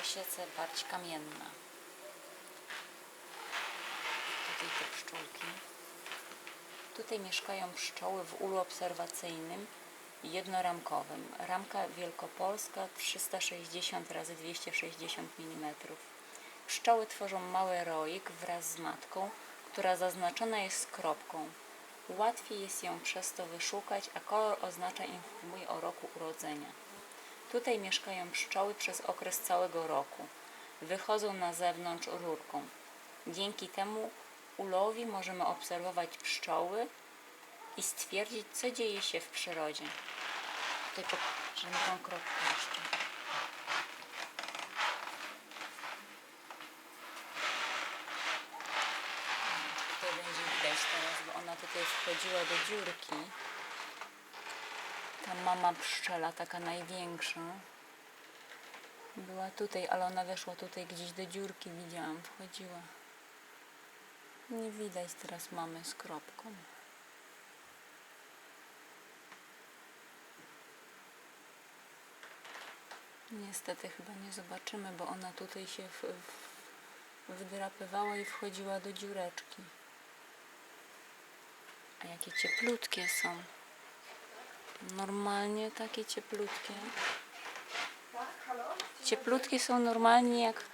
pasiece barć kamienna. Tutaj te pszczółki. Tutaj mieszkają pszczoły w ulu obserwacyjnym jednoramkowym. Ramka wielkopolska 360 x 260 mm. Pszczoły tworzą mały roik wraz z matką, która zaznaczona jest kropką. Łatwiej jest ją przez to wyszukać, a kolor oznacza informuje o roku urodzenia. Tutaj mieszkają pszczoły przez okres całego roku. Wychodzą na zewnątrz rurką. Dzięki temu ulowi możemy obserwować pszczoły i stwierdzić, co dzieje się w przyrodzie. Tutaj pokażemy tą kropkę jeszcze. Tutaj będzie widać teraz, bo ona tutaj wchodziła do dziurki. Ta mama pszczela, taka największa. Była tutaj, ale ona weszła tutaj gdzieś do dziurki, widziałam, wchodziła. Nie widać teraz mamy z kropką. Niestety chyba nie zobaczymy, bo ona tutaj się w, w, wdrapywała i wchodziła do dziureczki. A jakie cieplutkie są. Normalnie takie cieplutkie. Cieplutkie są normalnie jak,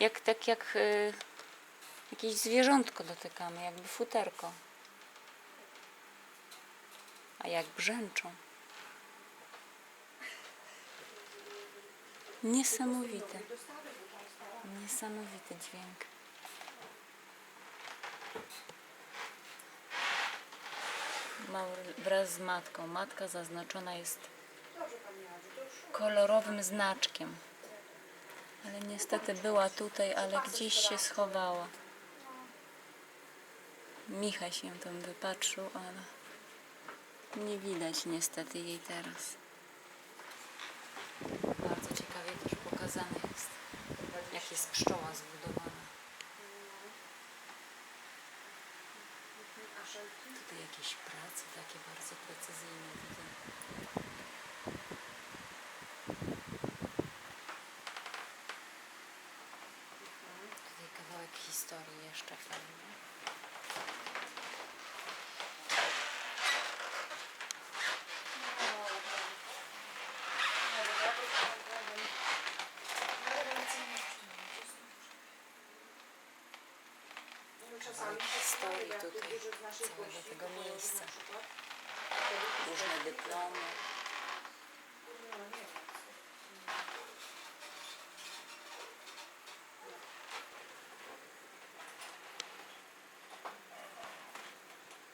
jak tak jak y, jakieś zwierzątko dotykamy, jakby futerko. A jak brzęczą. Niesamowite. Niesamowity dźwięk. Wraz z matką. Matka zaznaczona jest kolorowym znaczkiem. Ale niestety była tutaj, ale gdzieś się schowała. Micha się tam wypatrzył, ale nie widać niestety jej teraz. Bardzo ciekawie też pokazane jest, jak jest pszczoła zbudowana. Tutaj jakieś prace takie bardzo precyzyjne widzę. Tutaj kawałek historii jeszcze fajny. Całego tego miejsca. Różne dyplomy.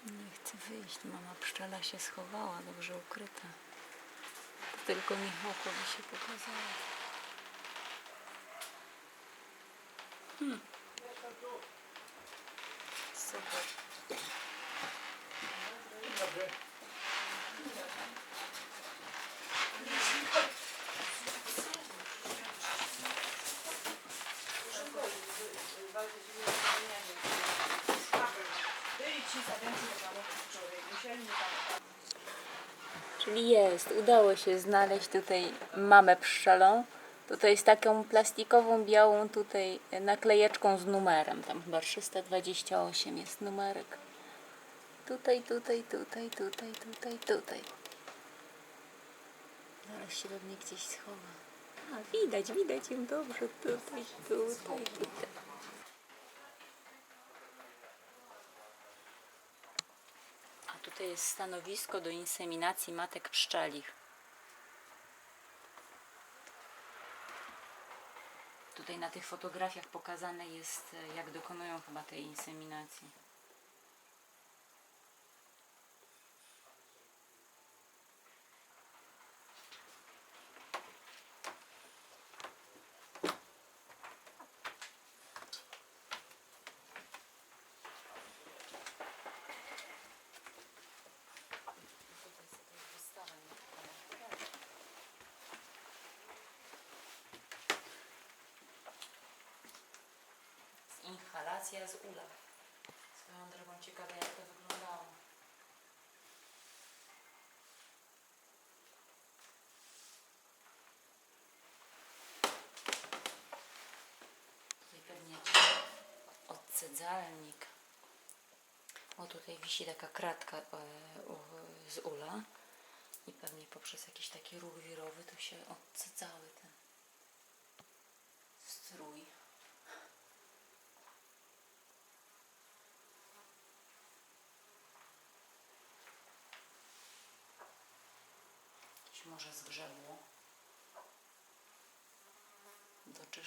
Nie chce wyjść. Mama pszczela się schowała, dobrze ukryta. Tylko Michałkowi się pokazała. Super. Jest, udało się znaleźć tutaj mamę pszczelą. Tutaj z taką plastikową, białą tutaj naklejeczką z numerem. Tam chyba 328 jest numerek. Tutaj, tutaj, tutaj, tutaj, tutaj, tutaj. Zaraz się pewnie gdzieś schowa. A, widać, widać ją dobrze. Tutaj, tutaj, tutaj. Tutaj jest stanowisko do inseminacji matek pszczelich. Tutaj na tych fotografiach pokazane jest, e, jak dokonują chyba tej inseminacji. z ula. Swoją drogą ciekawe jak to wyglądało. I pewnie odcedzalnik. Bo tutaj wisi taka kratka e, z ula. I pewnie poprzez jakiś taki ruch wirowy to się odcedzały ten strój.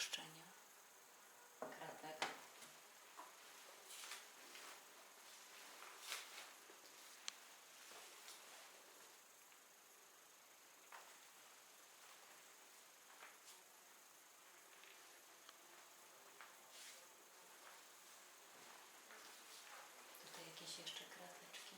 Do czyszczenia kratek. Tutaj jakieś jeszcze krateczki.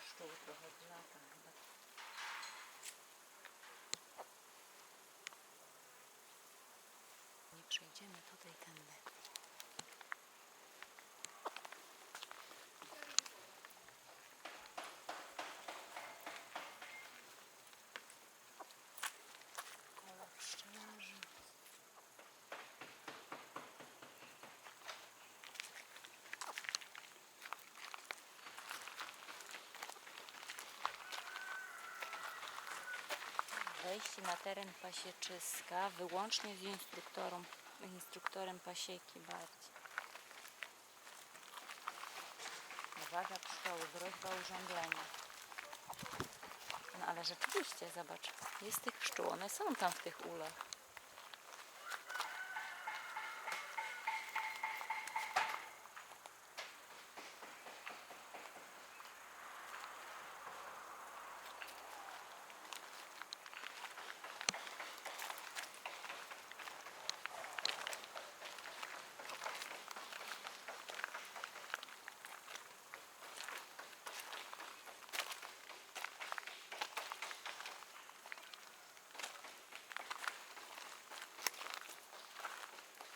Pszczół trochę w lata chyba. Nie przejdziemy tutaj. Wejście na teren pasieczyska wyłącznie z instruktorem, instruktorem pasieki bardziej. Uwaga pszczoły, groźba urządzenia. No ale rzeczywiście, zobacz, jest tych pszczół, one są tam w tych ulach.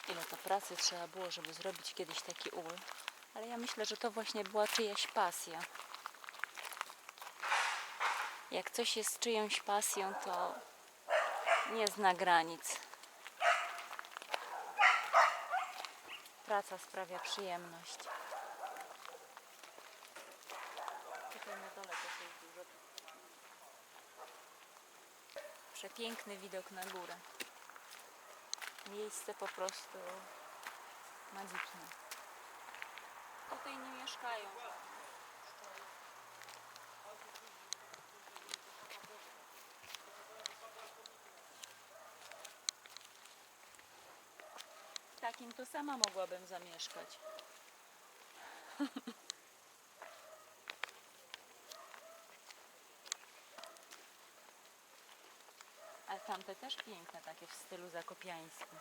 Ile to pracy trzeba było, żeby zrobić kiedyś taki ul. Ale ja myślę, że to właśnie była czyjaś pasja. Jak coś jest czyjąś pasją, to nie zna granic. Praca sprawia przyjemność. Przepiękny widok na górę miejsce po prostu magiczne. Tutaj nie mieszkają. Takim to sama mogłabym zamieszkać. Ale tamte też piękne, takie w stylu zakopiańskim.